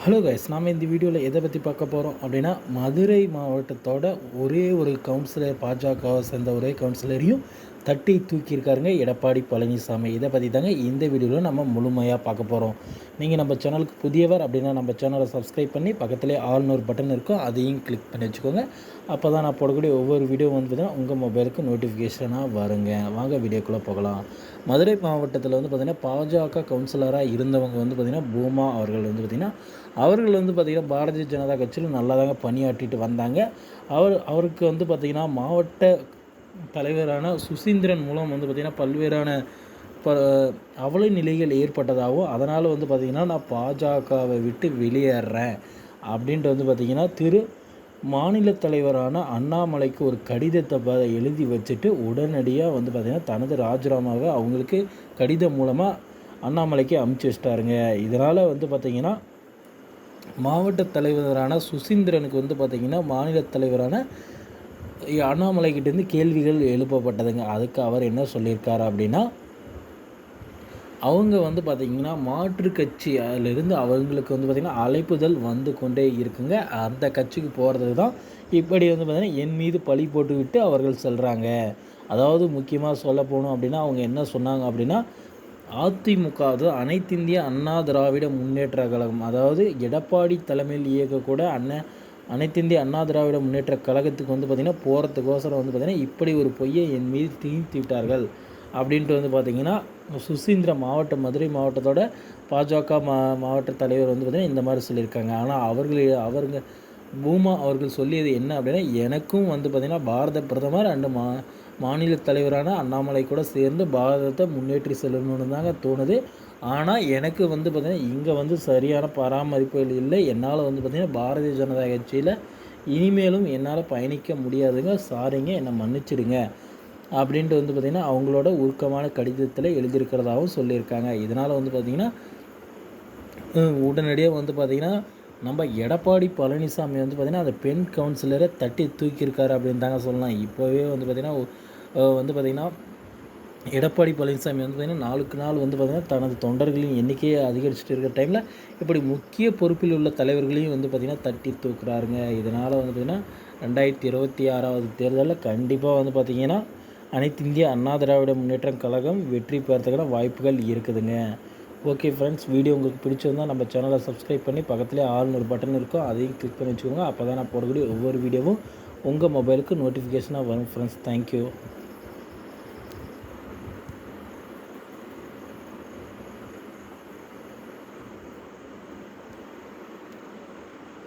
Hello guys நாம் இந்த வீடியோவில் எதை பற்றி பார்க்க போகிறோம் அப்படின்னா மதுரை மாவட்டத்தோட ஒரே ஒரு கவுன்சிலர் பாஜகவை சேர்ந்த ஒரே கவுன்சிலரையும் தட்டி தூக்கியிருக்காருங்க. எடப்பாடி பழனிசாமி. இதை பற்றி தாங்க இந்த வீடியோவில் நம்ம முழுமையாக பார்க்க போகிறோம் நீங்கள் நம்ம சேனலுக்கு புதியவர் அப்படின்னா நம்ம சேனலை சப்ஸ்கிரைப் பண்ணி பக்கத்துலேயே ஆல்னு பட்டன் இருக்கும். அதையும் கிளிக் பண்ணி வச்சுக்கோங்க. அப்போ தான் நான் போடக்கூடிய ஒவ்வொரு வீடியோ வந்து பார்த்திங்கன்னா உங்கள் மொபைலுக்கு நோட்டிஃபிகேஷனாக வருங்க. வாங்க வீடியோக்குள்ளே போகலாம். மதுரை மாவட்டத்தில் வந்து பார்த்திங்கன்னா பாஜக கவுன்சிலராக இருந்தவங்க வந்து பார்த்திங்கன்னா பூமா அவர்கள் வந்து பார்த்திங்கன்னா அவர்கள் வந்து பார்த்திங்கன்னா பாரதிய ஜனதா கட்சியில் நல்லா தாங்க பணியாற்றிட்டு வந்தாங்க. அவர் அவருக்கு வந்து பார்த்திங்கன்னா மாவட்ட தலைவரான சுசீந்திரன் மூலம் வந்து பார்த்திங்கன்னா பல்வேறான ப அவல நிலைகள் ஏற்பட்டதாகவும் அதனால் வந்து பார்த்திங்கன்னா நான் பாஜகவை விட்டு வெளியேறேன் அப்படின்ட்டு வந்து பார்த்திங்கன்னா திரு மாநில தலைவரான அண்ணாமலைக்கு ஒரு கடிதத்தை ப எழுதி வச்சுட்டு உடனடியாக வந்து பார்த்திங்கன்னா தனது ராஜினாமாவை அவங்களுக்கு கடிதம் மூலமாக அண்ணாமலைக்கு அமுச்சு வச்சிட்டாருங்க. இதனால் வந்து பார்த்திங்கன்னா மாவட்ட தலைவரான சுசீந்திரனுக்கு வந்து பார்த்திங்கன்னா மாநில தலைவரான அண்ணாமலை கிட்டேருந்து கேள்விகள் எழுப்பப்பட்டதுங்க. அதுக்கு அவர் என்ன சொல்லியிருக்காரு அப்படின்னா அவங்க வந்து பார்த்திங்கன்னா மாற்று கட்சி அதிலிருந்து அவங்களுக்கு வந்து பார்த்திங்கன்னா அழைப்புதல் வந்து கொண்டே இருக்குங்க. அந்த கட்சிக்கு போகிறது தான் இப்படி வந்து பார்த்திங்கன்னா என் மீது பழி போட்டுவிட்டு அவர்கள் செல்கிறாங்க அதாவது முக்கியமாக சொல்ல போகணும் அப்படின்னா அவங்க என்ன சொன்னாங்க அப்படின்னா அதிமுக அதாவது அனைத்திந்திய அண்ணா திராவிட முன்னேற்ற கழகம் அதாவது எடப்பாடி தலைமையில் இயக்கக்கூட அண்ணன் அனைத்து இந்திய அண்ணா திராவிட முன்னேற்ற கழகத்துக்கு வந்து பார்த்திங்கன்னா போகிறதுக்கோசரம் வந்து பார்த்திங்கன்னா இப்படி ஒரு பொய்யை என் மீது திணித்து விட்டார்கள். அப்படின்ட்டு வந்து பார்த்திங்கன்னா சுசீந்திர மாவட்டம் மதுரை மாவட்டத்தோட பாஜக மா மாவட்ட தலைவர் வந்து பார்த்திங்கன்னா இந்த மாதிரி சொல்லியிருக்காங்க. ஆனால் அவர்கள் அவருங்க பூமா அவர்கள் சொல்லியது என்ன அப்படின்னா எனக்கும் வந்து பார்த்திங்கன்னா பாரத பிரதமர் அண்டு மா மாநில தலைவரான அண்ணாமலை கூட சேர்ந்து பாரதத்தை முன்னேற்றி செல்லணும்னு தாங்க தோணுது. ஆனால் எனக்கு வந்து பார்த்திங்கன்னா இங்கே வந்து சரியான பராமரிப்புகள் இல்லை. என்னால் வந்து பார்த்திங்கன்னா பாரதிய ஜனதா கட்சியில் இனிமேலும் என்னால் பயணிக்க முடியாதுங்க. சாரிங்க என்னை மன்னிச்சிடுங்க. அப்படின்ட்டு வந்து பார்த்திங்கன்னா அவங்களோட உருக்கமான கடிதத்தில் எழுதியிருக்கிறதாகவும் சொல்லியிருக்காங்க. இதனால் வந்து பார்த்திங்கன்னா உடனடியாக வந்து பார்த்திங்கன்னா நம்ம எடப்பாடி பழனிசாமி வந்து பார்த்திங்கன்னா அந்த பெண் கவுன்சிலரை தட்டி தூக்கியிருக்காரு அப்படின்னு தாங்க சொல்லலாம். இப்போவே வந்து பார்த்திங்கன்னா வந்து பார்த்திங்கன்னா எடப்பாடி பழனிசாமி வந்து பார்த்திங்கன்னா நாளுக்கு நாள் வந்து பார்த்திங்கன்னா தனது தொண்டர்களின் எண்ணிக்கையை அதிகரிச்சுட்டு இருக்கிற டைமில் இப்படி முக்கிய பொறுப்பில் உள்ள தலைவர்களையும் வந்து பார்த்திங்கன்னா தட்டி தூக்குறாருங்க. இதனால் வந்து பார்த்திங்கன்னா ரெண்டாயிரத்தி இருபத்தி ஆறாவது தேர்தலில் கண்டிப்பாக வந்து பார்த்திங்கன்னா அனைத்து இந்திய அண்ணா திராவிட முன்னேற்றம் கழகம் வெற்றி பெறத்துக்கான வாய்ப்புகள் இருக்குதுங்க. ஓகே ஃப்ரெண்ட்ஸ் வீடியோ உங்களுக்கு பிடிச்சிருந்தால் நம்ம சேனலை சப்ஸ்கிரைப் பண்ணி பக்கத்துலேயே ஆள்னு ஒரு பட்டன் இருக்கும். அதையும் கிளிக் பண்ணி வச்சுக்கோங்க. அப்போ தான் நான் போடக்கூடிய ஒவ்வொரு வீடியோவும் உங்கள் மொபைலுக்கு நோட்டிஃபிகேஷனாக வரும் ஃப்ரெண்ட்ஸ் தேங்க்யூ